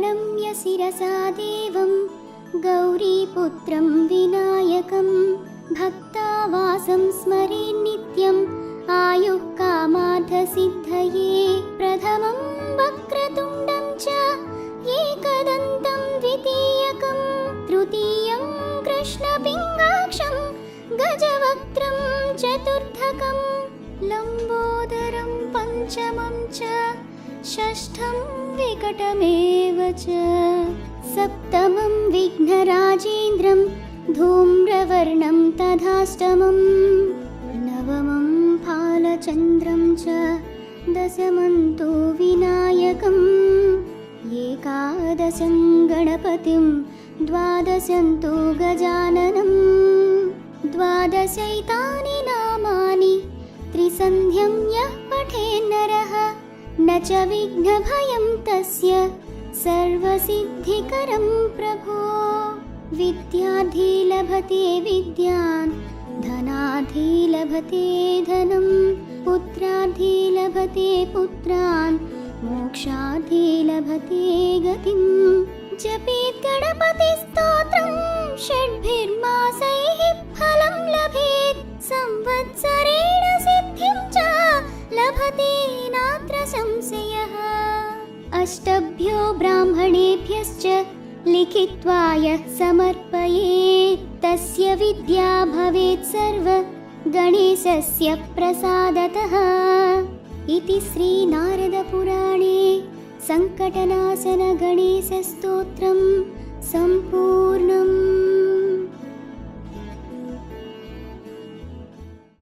प्रणम्य शिरसा देवं गौरीपुत्रं विनायकं भक्तावासं स्मरे नित्यम् आयुः कामार्थसिद्धये प्रथमं वक्रतुण्डं च एकदन्तं द्वितीयकं तृतीयं कृष्णपिङ्गाक्षं गजवक्त्रं चतुर्थकं लम्बोदरं पञ्चमं च षष्ठं विकटमेव च। सप्तमं विघ्नराजेन्द्रं धूम्रवर्णं तथाष्टमम् नवमं फालचन्द्रं च दशमं तु विनायकम्। एकादशं गणपतिं द्वादशं तु गजाननं द्वादशैतानि नामानि त्रिसन्ध्यं यः पठेन्नरः न च विघ्नभयं तस्य सर्वसिद्धिकरं प्रभो। विद्यार्थी लभते विद्यान् धनार्थी लभते धनं पुत्रार्थी लभते पुत्रान् मोक्षार्थी लभते गतिं जपेत् लभते नात्र संशयः अष्टभ्यो ब्राह्मणेभ्यश्च लिखित्वा यः समर्पयेत्। तस्य विद्या भवेत् सर्व गणेशस्य प्रसादतः। इति श्रीनारदपुराणे सङ्कटनाशनगणेशस्तोत्रं सम्पूर्णम्